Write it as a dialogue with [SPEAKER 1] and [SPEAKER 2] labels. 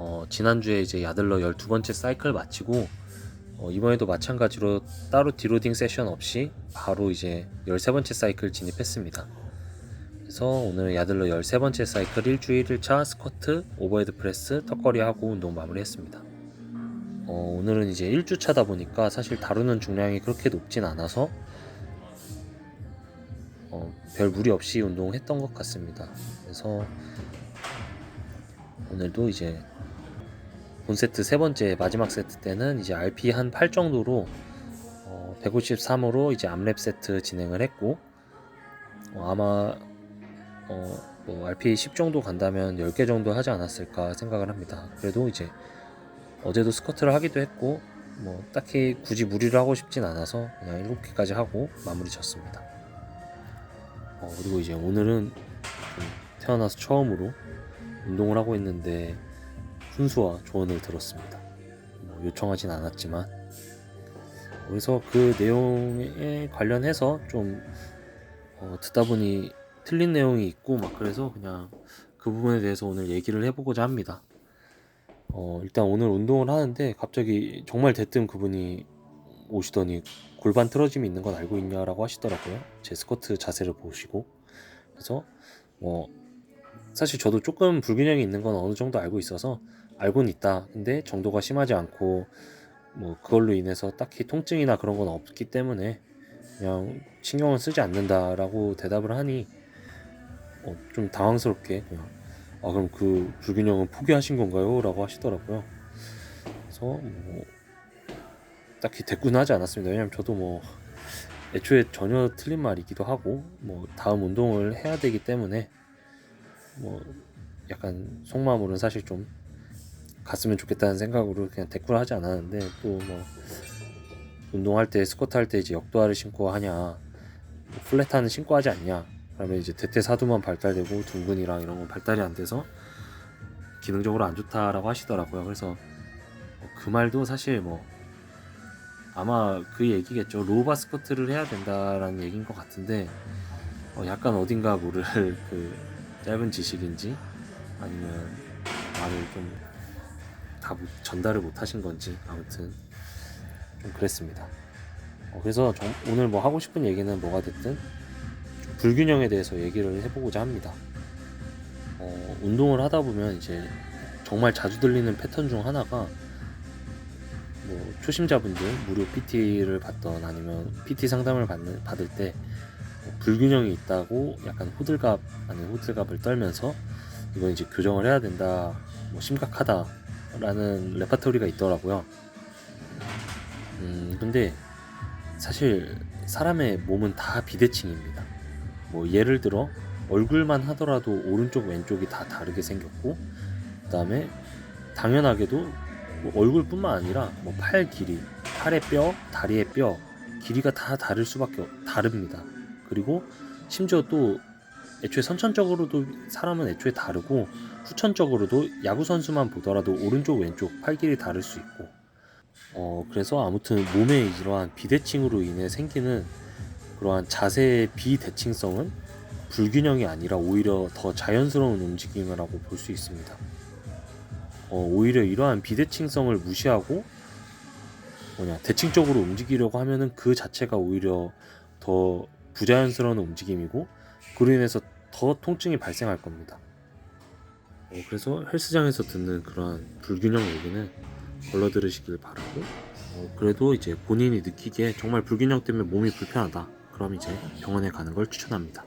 [SPEAKER 1] 어, 지난주에 이제 야들러 12번째 사이클 마치고 어, 이번에도 마찬가지로 따로 디로딩 세션 없이 바로 이제 13번째 사이클 진입했습니다. 그래서 오늘 야들러 13번째 사이클 일주일 1차 스쿼트, 오버헤드 프레스, 턱걸이 하고 운동 마무리했습니다. 어, 오늘은 이제 1주차다 보니까 사실 다루는 중량이 그렇게 높진 않아서 어, 별 무리 없이 운동했던 것 같습니다. 그래서 오늘도 이제 본 세트 세 번째 마지막 세트 때는 이제 RP 한 8 정도로 어, 153으로 이제 암랩 세트 진행을 했고 어, 아마 어, 뭐 RP 10 정도 간다면 10개 정도 하지 않았을까 생각을 합니다. 그래도 이제 어제도 스쿼트를 하기도 했고 뭐 딱히 굳이 무리를 하고 싶진 않아서 그냥 7개까지 하고 마무리 졌습니다. 어, 그리고 이제 오늘은 좀 태어나서 처음으로 운동을 하고 있는데 훈수와 조언을 들었습니다. 뭐 요청하진 않았지만 그래서 그 내용에 관련해서 좀 어, 듣다 보니 틀린 내용이 있고 막 그래서 그냥 그 부분에 대해서 오늘 얘기를 해보고자 합니다. 어, 일단 오늘 운동을 하는데 갑자기 정말 대뜸 그분이 오시더니 골반 틀어짐이 있는 건 알고 있냐라고 하시더라고요. 제 스쿼트 자세를 보시고 그래서 뭐 사실 저도 조금 불균형이 있는 건 어느 정도 알고 있어서 알고는 있다. 근데 정도가 심하지 않고 뭐 그걸로 인해서 딱히 통증이나 그런 건 없기 때문에 그냥 신경을 쓰지 않는다라고 대답을 하니 어, 좀 당황스럽게 그냥 아 그럼 그 불균형은 포기하신 건가요? 라고 하시더라고요. 그래서 뭐 딱히 대꾸는 하지 않았습니다. 왜냐면 저도 뭐 애초에 전혀 틀린 말이기도 하고 뭐 다음 운동을 해야 되기 때문에 뭐 약간 속마음으로는 사실 좀 갔으면 좋겠다는 생각으로 그냥 대꾸를 하지 않았는데 또 뭐 운동할 때 스쿼트 할 때 이제 역도화를 신고 하냐 뭐 플랫하는 신고 하지 않냐 그러면 이제 대퇴사두만 발달되고 둥근이랑 이런 건 발달이 안 돼서 기능적으로 안 좋다라고 하시더라고요. 그래서 뭐그 말도 사실 뭐 아마 그 얘기겠죠. 로우바 스쿼트를 해야 된다라는 얘기인 것 같은데 어 약간 어딘가 모를 그 짧은 지식인지 아니면 말을 좀 다 전달을 못 하신 건지 아무튼 좀 그랬습니다. 어, 그래서 정- 오늘 뭐 하고 싶은 얘기는 뭐가 됐든 좀 불균형에 대해서 얘기를 해보고자 합니다. 어, 운동을 하다 보면 이제 정말 자주 들리는 패턴 중 하나가 뭐 초심자분들 무료 PT를 받던 아니면 PT 상담을 받는, 받을 때뭐 불균형이 있다고 약간 호들갑 아닌 호들갑을 떨면서 이건 이제 교정을 해야 된다 뭐 심각하다라는 레파토리가 있더라고요. 음 근데 사실 사람의 몸은 다 비대칭입니다. 뭐 예를 들어 얼굴만 하더라도 오른쪽 왼쪽이 다 다르게 생겼고 그다음에 당연하게도 뭐 얼굴뿐만 아니라 뭐 팔 길이, 팔의 뼈, 다리의 뼈 길이가 다 다를 수밖에 없, 다릅니다. 그리고 심지어 또 애초에 선천적으로도 사람은 애초에 다르고 후천적으로도 야구 선수만 보더라도 오른쪽 왼쪽 팔 길이 다를 수 있고 어 그래서 아무튼 몸의 이러한 비대칭으로 인해 생기는 그러한 자세의 비대칭성은 불균형이 아니라 오히려 더 자연스러운 움직임이라고 볼 수 있습니다. 어, 오히려 이러한 비대칭성을 무시하고 뭐냐 대칭적으로 움직이려고 하면은 그 자체가 오히려 더 부자연스러운 움직임이고 그로 인해서 더 통증이 발생할 겁니다. 어, 그래서 헬스장에서 듣는 그러한 불균형 얘기는 걸러 들으시길 바라고 어, 그래도 이제 본인이 느끼기에 정말 불균형 때문에 몸이 불편하다 그럼 이제 병원에 가는 걸 추천합니다.